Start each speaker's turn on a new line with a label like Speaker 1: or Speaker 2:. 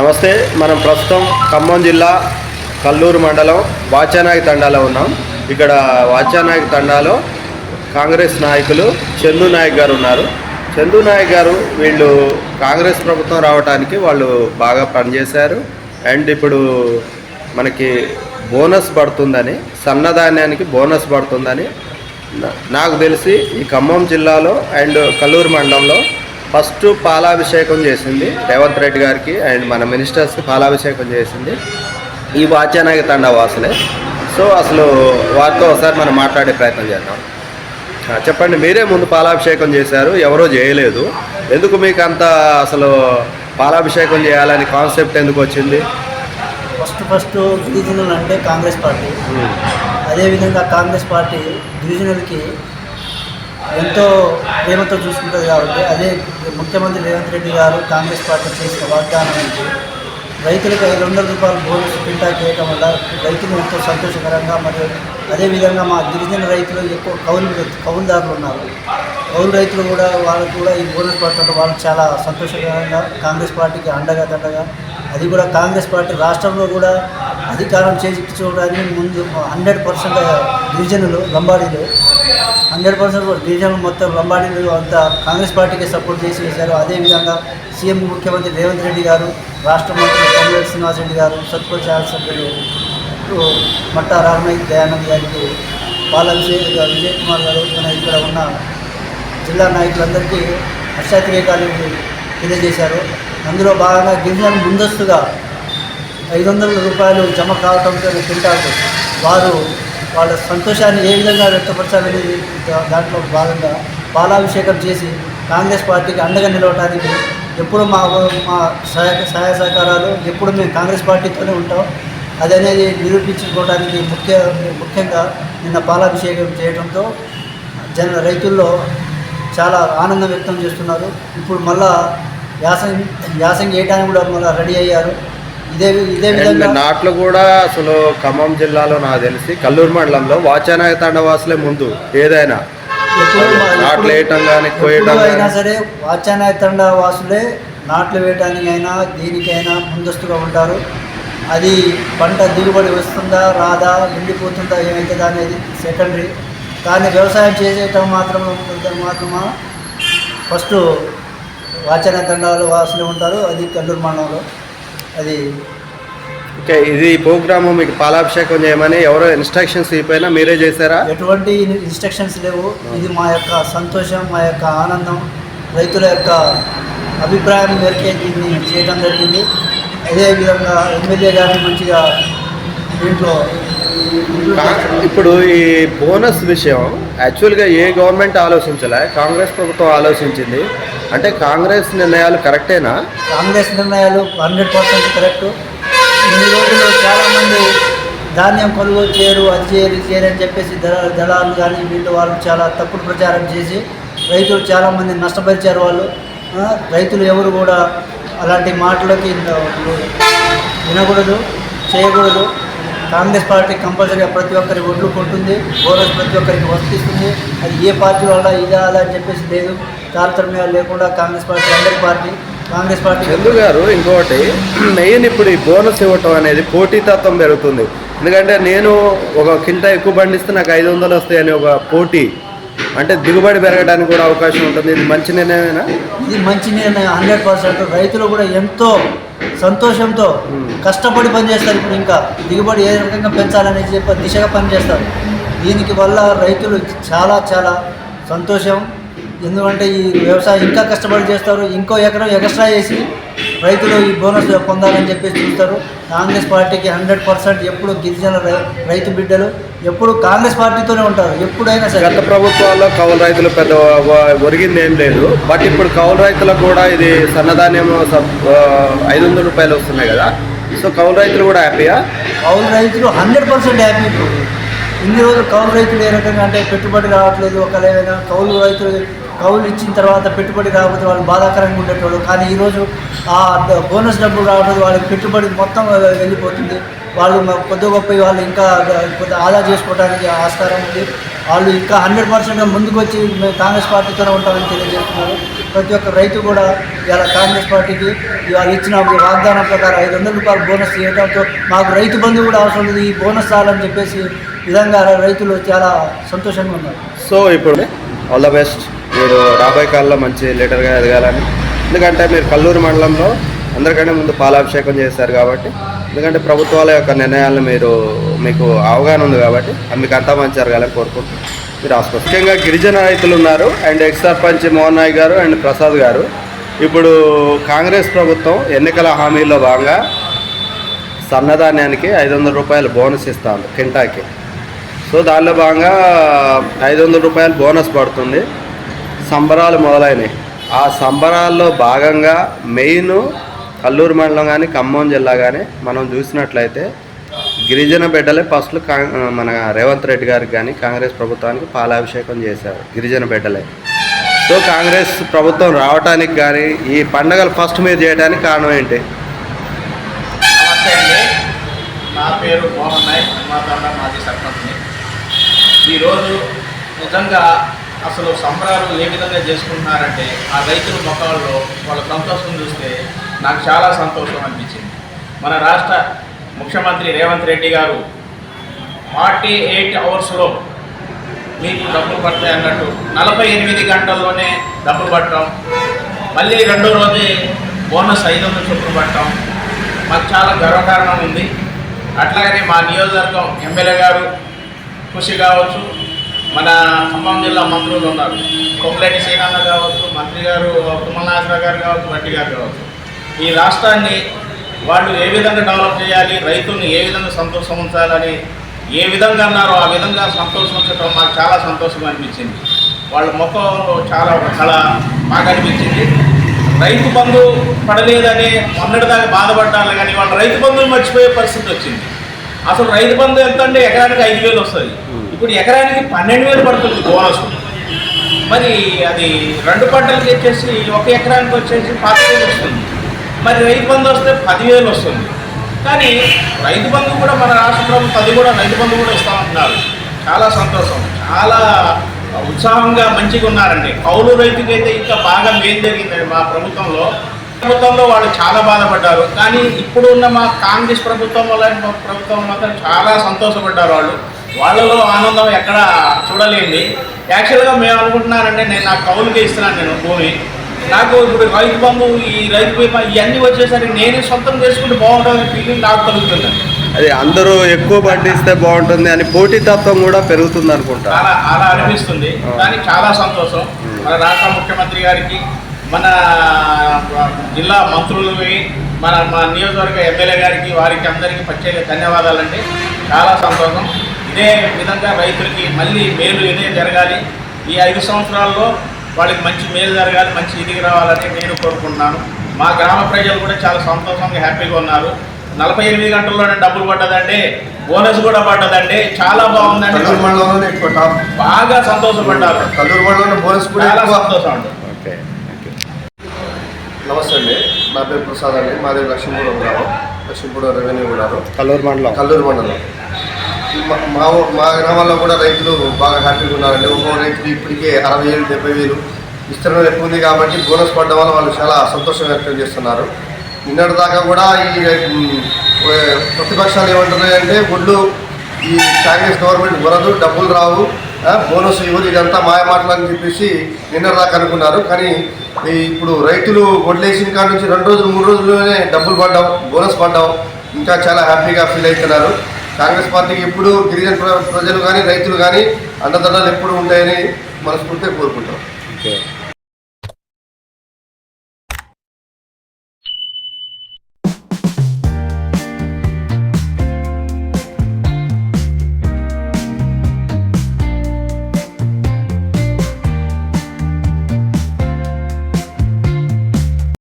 Speaker 1: నమస్తే మనం ప్రస్తుతం ఖమ్మం జిల్లా కల్లూరు మండలం వాచానాయక్ తండాలో ఉన్నాం. ఇక్కడ వాచానాయక్ తండాలో కాంగ్రెస్ నాయకులు చందు నాయక్ గారు ఉన్నారు. చందు నాయక్ గారు వీళ్ళు కాంగ్రెస్ ప్రభుత్వం రావడానికి వాళ్ళు బాగా పనిచేశారు. అండ్ ఇప్పుడు మనకి బోనస్ పడుతుందని సన్నధాన్యానికి బోనస్ పడుతుందని నాకు తెలిసి ఈ ఖమ్మం జిల్లాలో అండ్ కల్లూరు మండలంలో ఫస్ట్ పాలాభిషేకం చేసింది రేవంత్ రెడ్డి గారికి అండ్ మన మినిస్టర్స్కి పాలాభిషేకం చేసింది. ఈ వాచ్యానాయక తండా వాసులే. సో అసలు వారితో ఒకసారి మనం మాట్లాడే ప్రయత్నం చేద్దాం. చెప్పండి మీరే ముందు పాలాభిషేకం చేశారు ఎవరో చేయలేదు. ఎందుకు మీకు అంత అసలు పాలాభిషేకం చేయాలని కాన్సెప్ట్ ఎందుకు వచ్చింది?
Speaker 2: ఫస్ట్ ఫస్ట్ గిరిజనులు అంటే కాంగ్రెస్ పార్టీ. అదేవిధంగా కాంగ్రెస్ పార్టీ గిరిజనులకి ఎంతో ప్రేమతో చూసుకుంటుంది కాబట్టి అదే ముఖ్యమంత్రి రేవంత్ రెడ్డి గారు కాంగ్రెస్ పార్టీ చేసిన వాగ్దానం ఏంటి? రైతులకు ఐదు వందల రూపాయలు బోనస్ పింటా చేయడం వల్ల రైతులు ఎంతో సంతోషకరంగా మరియు అదేవిధంగా మా గిరిజన రైతులు ఎక్కువ కౌలు కౌలుదారులు ఉన్నారు. కౌలు రైతులు కూడా వాళ్ళు కూడా ఈ బోనస్ పడటం వాళ్ళు చాలా సంతోషకరంగా కాంగ్రెస్ పార్టీకి అండగా దండగా అది కూడా కాంగ్రెస్ పార్టీ రాష్ట్రంలో కూడా అధికారం చేసి చూడడానికి ముందు హండ్రెడ్ పర్సెంట్ గిరిజనులు లంబాడీలు హండ్రెడ్ పర్సెంట్ డివిజన్ మొత్తం లంబాడీలు అంతా కాంగ్రెస్ పార్టీకి సపోర్ట్ చేసి వేశారు. అదేవిధంగా సీఎం ముఖ్యమంత్రి రేవంత్ రెడ్డి గారు రాష్ట్ర మంత్రి కొమ్మేటి శ్రీనివాస్ రెడ్డి గారు సత్పూర్ సభ్యులు మట్టా రామయ్య దయానంద్ గారికి బాల గారు విజయ్ కుమార్ గారు మన ఇక్కడ ఉన్న జిల్లా నాయకులందరికీ హర్షాతిరేకాలు తెలియజేశారు. అందులో భాగంగా గిరిజన ముందస్తుగా ఐదు వందల రూపాయలు జమ కావడంతో తింటారు. వారు వాళ్ళ సంతోషాన్ని ఏ విధంగా వ్యక్తపరచాలనేది దాంట్లో భాగంగా పాలాభిషేకం చేసి కాంగ్రెస్ పార్టీకి అండగా నిలవటానికి ఎప్పుడు మా మా సహాయ సహాయ సహకారాలు ఎప్పుడు మేము కాంగ్రెస్ పార్టీతోనే ఉంటాం. అదనేది నిరూపించుకోవడానికి ముఖ్య ముఖ్యంగా నిన్న పాలాభిషేకం చేయడంతో జన రైతుల్లో చాలా ఆనందం వ్యక్తం చేస్తున్నారు. ఇప్పుడు మళ్ళా యాసంగి యాసంగి ఏ కూడా మళ్ళీ రెడీ అయ్యారు? ఇదే విధంగా
Speaker 1: నాట్లు కూడా అసలు ఖమ్మం జిల్లాలో నాకు తెలిసి కల్లూరు మండలంలో వాచానాయక తండ వాసులే ముందు ఏదైనా. నాట్లు వేయటం కానీ కోయటం
Speaker 2: అయినా సరే వాచానాయ తండా వాసులే నాట్లు వేయడానికైనా దేనికైనా ముందస్తుగా ఉంటారు. అది పంట దిగుబడి వస్తుందా రాదా ఎండిపోతుందా ఏమవుతుందా అనేది సెకండరీ కానీ వ్యవసాయం చేసేయటం మాత్రం మాత్రమా? ఫస్ట్ వాచన తండాలు వాసులే ఉంటారు అది కల్లూరు మండలంలో. అది
Speaker 1: ఓకే ఇది ప్రోగ్రామ్ మీకు పాలాభిషేకం చేయమని ఎవరో ఇన్స్ట్రక్షన్స్ ఇవ్వకపోయినా మీరే చేశారా?
Speaker 2: ఎటువంటి ఇన్స్ట్రక్షన్స్ లేవు. ఇది మా యొక్క సంతోషం మా యొక్క ఆనందం రైతుల యొక్క అభిప్రాయం మేరకే దీన్ని చేయడం జరిగింది. అదేవిధంగా ఎమ్మెల్యే గారిని మంచిగా దీంట్లో
Speaker 1: ఇప్పుడు ఈ బోనస్ విషయం యాక్చువల్గా ఏ గవర్నమెంట్ ఆలోచించలే కాంగ్రెస్ ప్రభుత్వం ఆలోచించింది. అంటే కాంగ్రెస్ నిర్ణయాలు కరెక్టేనా?
Speaker 2: కాంగ్రెస్ నిర్ణయాలు హండ్రెడ్ పర్సెంట్ కరెక్ట్. ఇన్ని రోజులు చాలామంది ధాన్యం కొనుగోలు చేయరు అది చేయరు ఇది చేయరు అని చెప్పేసి దళ దళాలు కానీ వీళ్ళు వాళ్ళు చాలా తప్పుడు ప్రచారం చేసి రైతులు చాలామంది నష్టపరిచారు వాళ్ళు. రైతులు ఎవరు కూడా అలాంటి మాటలకి వినకూడదు చేయకూడదు. కాంగ్రెస్ పార్టీ కంపల్సరీగా ప్రతి ఒక్కరి ఒడ్లు కొంటుంది బోనస్ ప్రతి ఒక్కరికి వర్తిస్తుంది. అది ఏ పార్టీ వల్ల ఇదా అలా అని చెప్పేసి లేదు. తారతమ్యాలు లేకుండా కాంగ్రెస్ పార్టీ అందరి party Congress party
Speaker 1: Chandu garu ఇంకొకటి మెయిన్ ఇప్పుడు ఈ బోనస్ ఇవ్వటం అనేది పోటీతత్వం పెరుగుతుంది. ఎందుకంటే నేను ఒక కింట ఎక్కువ పండిస్తే నాకు ఐదు వందలు వస్తాయని ఒక పోటీ. అంటే దిగుబడి పెరగడానికి కూడా అవకాశం ఉంటుంది. ఇది మంచి నిర్ణయమేనా?
Speaker 2: ఇది మంచి నిర్ణయం హండ్రెడ్ పర్సెంట్. రైతులు కూడా ఎంతో సంతోషంతో కష్టపడి పనిచేస్తారు ఇప్పుడు ఇంకా. దిగుబడి ఏ రకంగా పెంచాలని చెప్పి దిశగా పనిచేస్తారు. దీనికి వల్ల రైతులు చాలా చాలా సంతోషం. ఎందుకంటే ఈ వ్యవసాయం ఇంకా కష్టపడి చేస్తారు ఇంకో ఎకరం ఎక్స్ట్రా చేసి రైతులు ఈ బోనస్ పొందాలని చెప్పేసి చూస్తారు. కాంగ్రెస్ పార్టీకి హండ్రెడ్ పర్సెంట్ ఎప్పుడు గిరిజన రైతు బిడ్డలు ఎప్పుడు కాంగ్రెస్ పార్టీతోనే ఉంటారు ఎప్పుడైనా సరే.
Speaker 1: గత ప్రభుత్వాల్లో కౌలు రైతులు పెద్ద ఒరిగింది ఏం లేదు. బట్ ఇప్పుడు కౌలు రైతులకు కూడా ఇది సన్నధాన్యం ఐదు వందల రూపాయలు వస్తున్నాయి కదా. సో కౌలు రైతులు కూడా హ్యాపీయా?
Speaker 2: కౌలు రైతులు హండ్రెడ్ పర్సెంట్ హ్యాపీ ఇప్పుడు. ఇన్ని రోజులు కౌలు రైతులు ఏ రకంగా అంటే పెట్టుబడి రావట్లేదు ఒకవేళ కౌలు రైతులు కౌలు ఇచ్చిన తర్వాత పెట్టుబడి రాకపోతే వాళ్ళు బాధాకరంగా ఉండేటోళ్ళు. కానీ ఈరోజు ఆ బోనస్ డబ్బులు రావడం వాళ్ళకి పెట్టుబడి మొత్తం వెళ్ళిపోతుంది. వాళ్ళు కొద్ది గొప్ప వాళ్ళు ఇంకా కొద్ది ఆదా చేసుకోవడానికి ఆస్కారం ఉంది. వాళ్ళు ఇంకా హండ్రెడ్ పర్సెంట్గా ముందుకు వచ్చి మేము కాంగ్రెస్ పార్టీతోనే ఉంటామని తెలియజేస్తున్నారు. ప్రతి ఒక్క రైతు కూడా ఇలా కాంగ్రెస్ పార్టీకి ఇవాళ ఇచ్చిన వాగ్దానం ప్రకారం ఐదు వందల రూపాయలు బోనస్ ఇవ్వడంతో మాకు రైతు బంధు కూడా అవసరం లేదు ఈ బోనస్ రావాలని చెప్పేసి విధంగా రైతులు చాలా సంతోషంగా ఉన్నారు.
Speaker 1: సో ఇప్పుడు ఆల్ ద బెస్ట్. మీరు రాబోయే కాలంలో మంచి లీడర్గా ఎదగాలని. ఎందుకంటే మీరు కల్లూరు మండలంలో అందరికంటే ముందు పాలాభిషేకం చేశారు కాబట్టి ఎందుకంటే ప్రభుత్వాల యొక్క నిర్ణయాలను మీరు మీకు అవగాహన ఉంది కాబట్టి మీకు అంతా మంచి జరగాలని కోరుకుంటున్నాను. మీరు ఆస్పత్రి ముఖ్యంగా గిరిజన రైతులు ఉన్నారు. అండ్ ఎక్స్ సర్పంచ్ మోహన్ నాయ్ గారు అండ్ ప్రసాద్ గారు. ఇప్పుడు కాంగ్రెస్ ప్రభుత్వం ఎన్నికల హామీల్లో భాగంగా సన్నధాన్యానికి ఐదు వందల రూపాయలు బోనస్ ఇస్తాను కింటాకి. సో దానిలో భాగంగా ఐదు వందల రూపాయలు బోనస్ పడుతుంది. సంబరాలు మొదలైనవి ఆ సంబరాల్లో భాగంగా మెయిన్ కల్లూరు మండలం కానీ ఖమ్మం జిల్లా కానీ మనం చూసినట్లయితే గిరిజన బిడ్డలే ఫస్ట్ మన రేవంత్ రెడ్డి గారికి కానీ కాంగ్రెస్ ప్రభుత్వానికి పాలాభిషేకం చేశారు గిరిజన బిడ్డలే. సో కాంగ్రెస్ ప్రభుత్వం రావటానికి కానీ ఈ పండగలు ఫస్ట్ మీరు చేయడానికి కారణం ఏంటి?
Speaker 3: నమస్తే అండి. నా పేరు మోహన్ నాయక్ మాజీ సర్పంచ్ని ఈరోజు నిజంగా అసలు సంబరాలు ఏ విధంగా చేసుకుంటున్నారంటే ఆ రైతుల ముఖాల్లో వాళ్ళ సంతోషం చూస్తే నాకు చాలా సంతోషం అనిపించింది. మన రాష్ట్ర ముఖ్యమంత్రి రేవంత్ రెడ్డి గారు ఫార్టీ ఎయిట్ అవర్స్లో మీకు డబ్బులు పడతాయి అన్నట్టు నలభై ఎనిమిది గంటల్లోనే డబ్బులు పట్టడం మళ్ళీ రెండో రోజే బోనస్ ఐదు వందల చొప్పులు పట్టడం మాకు చాలా గర్వకారణం ఉంది. అట్లాగనే మా నియోజకవర్గం ఎమ్మెల్యే గారు కృషి కావచ్చు మన ఖమ్మం జిల్లా మంత్రులు ఉన్నారు. కొమ్మలేటి శ్రీనాథ కావచ్చు మంత్రి గారు తుమ్మలనాథరావు గారు కావచ్చు మట్టి గారు కావచ్చు. ఈ రాష్ట్రాన్ని వాళ్ళు ఏ విధంగా డెవలప్ చేయాలి రైతుల్ని ఏ విధంగా సంతోషం ఉంచాలని ఏ విధంగా అన్నారో ఆ విధంగా సంతోషం ఉంచడం మాకు చాలా సంతోషం అనిపించింది. వాళ్ళ ముఖం చాలా ఒక కళ మాకు అనిపించింది. రైతు బంధు పడలేదని మొన్నటిదాకా బాధపడ్డాలి కానీ వాళ్ళు రైతు బంధువులు మర్చిపోయే పరిస్థితి వచ్చింది. అసలు రైతు బంధు ఎంత అంటే ఎకరానికి ఐదు వేలు వస్తుంది. ఇప్పుడు ఎకరానికి పన్నెండు వేలు పడుతుంది బోనస్. మరి అది రెండు పంటలకు వచ్చేసి ఒక ఎకరానికి వచ్చేసి పాతి వేలు వస్తుంది. మరి రైతు బంధు వస్తే పదివేలు వస్తుంది. కానీ రైతు బంధు కూడా మన రాష్ట్ర ప్రభుత్వం అది కూడా రైతు బంధు కూడా ఇస్తామంటున్నారు చాలా సంతోషం. చాలా ఉత్సాహంగా మంచిగా ఉన్నారండి. కౌలు రైతుకైతే ఇంకా బాగా మేలు జరిగిందండి మా ప్రభుత్వంలో. ప్రభుత్వంలో వాళ్ళు చాలా బాధపడ్డారు. కానీ ఇప్పుడు ఉన్న మా కాంగ్రెస్ ప్రభుత్వం వల్ల ప్రభుత్వం మాత్రం చాలా సంతోషపడ్డారు వాళ్ళు. వాళ్ళలో ఆనందం ఎక్కడ చూడలేంది. యాక్చువల్గా మేము అనుకుంటున్నానంటే నేను నాకు కౌలుకే ఇస్తున్నాను నేను భూమి. నాకు ఇప్పుడు రైతు బంధు ఈ రైతు బీమా ఇవన్నీ వచ్చేసరికి నేనే సొంతం చేసుకుంటే బాగుంటుందని ఫీలింగ్ నాకు కలుగుతుంది.
Speaker 1: అది అందరూ ఎక్కువ పండిస్తే బాగుంటుంది అని పోటీతత్వం కూడా పెరుగుతుంది అనుకుంటా.
Speaker 3: అలా అలా అనిపిస్తుంది. కానీ చాలా సంతోషం. మన రాష్ట్ర ముఖ్యమంత్రి గారికి మన జిల్లా మంత్రులకి మన మా నియోజకవర్గ ఎమ్మెల్యే గారికి వారికి అందరికీ ప్రత్యేక ధన్యవాదాలండి. చాలా సంతోషం. ఇదే విధంగా రైతులకి మళ్ళీ మేలు ఇదే జరగాలి. ఈ ఐదు సంవత్సరాల్లో వాళ్ళకి మంచి మేలు జరగాలి మంచి ఇదికి రావాలని నేను కోరుకుంటున్నాను. మా గ్రామ ప్రజలు కూడా చాలా సంతోషంగా హ్యాపీగా ఉన్నారు. నలభై ఎనిమిది గంటల్లోనే డబ్బులు పడ్డదండి. బోనస్ కూడా పడ్డదండి. చాలా బాగుందండి. బాగా సంతోషపడ్డారు. చాలా సంతోషం అండి.
Speaker 4: నమస్తే అండి. నా పేరు ప్రసాద్ అండి. మాది లక్ష్మీపురం గ్రామం. లక్ష్మీపురం రెవెన్యూ ఉన్నారు
Speaker 1: కల్లూరు మండలం.
Speaker 4: కల్లూరు మండలం. మా- మా గ్రామాల్లో కూడా రైతులు బాగా హ్యాపీగా ఉన్నారండి. ఒక్కో రైతులు ఇప్పటికే అరవై వేలు డెబ్బై వేలు విస్తరణ ఎక్కువ ఉంది కాబట్టి బోనస్ పడడం వల్ల వాళ్ళు చాలా సంతోషం వ్యక్తం చేస్తున్నారు. నిన్నటి దాకా కూడా ఈ ప్రతిపక్షాలు ఏమంటున్నాయంటే ఒడ్లు ఈ కాంగ్రెస్ గవర్నమెంట్ వరదు డబ్బులు రావు. బోనస్ ఇవ్వదు ఇదంతా మాయ మాటలని చెప్పేసి నిన్న దాకా అనుకున్నారు. కానీ ఇప్పుడు రైతులు వడ్లేసిన కాడ నుంచి రెండు రోజులు మూడు రోజుల్లోనే డబ్బులు పడ్డాం బోనస్ పడ్డాం ఇంకా చాలా హ్యాపీగా ఫీల్ అవుతున్నారు. కాంగ్రెస్ పార్టీకి ఎప్పుడు గిరిజన ప్ర- ప్రజలు కానీ రైతులు కానీ అండదండలు ఎప్పుడు ఉంటాయని మనస్ఫూర్తిగా కోరుకుంటాం
Speaker 1: ఓకే.